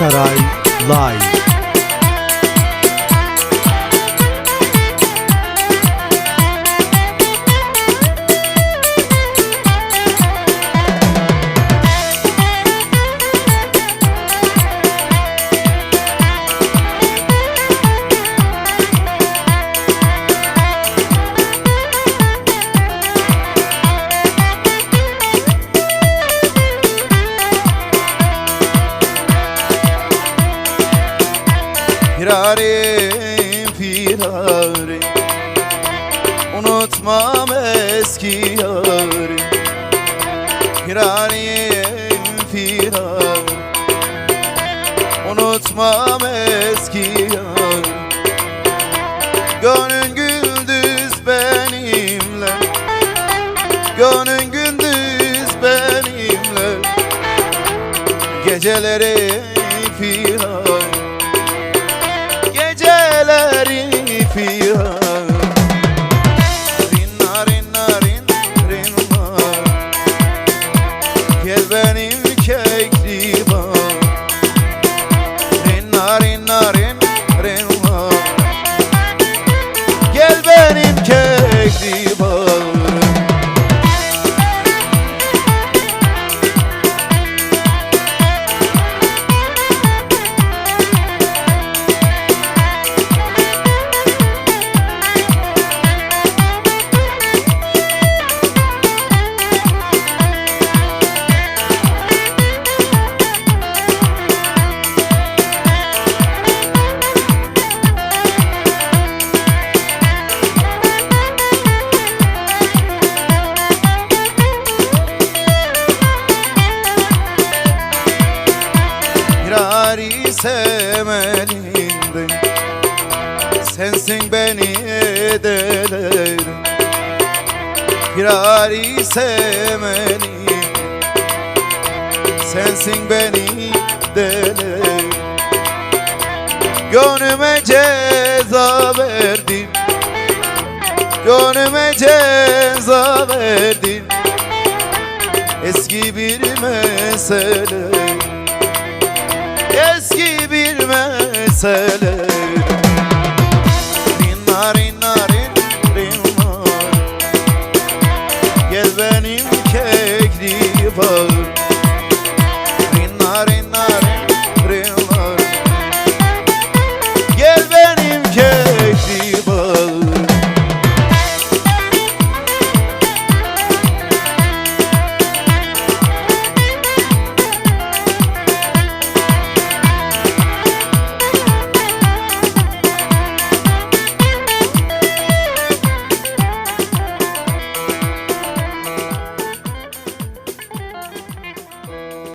Aksaray Live Firarim firarim Unutmam eski yarim Firarim firarim Unutmam eski yarim Gönlün gündüz benimle. Gönlün gündüz benimle. Geceleri firarim Shiva bağ Firari semelindim Sensin beni edelerim. Firari semelindim Sensin beni delerim Gönlüme ceza verdin Gönlüme ceza verdin Eski bir mesele mesele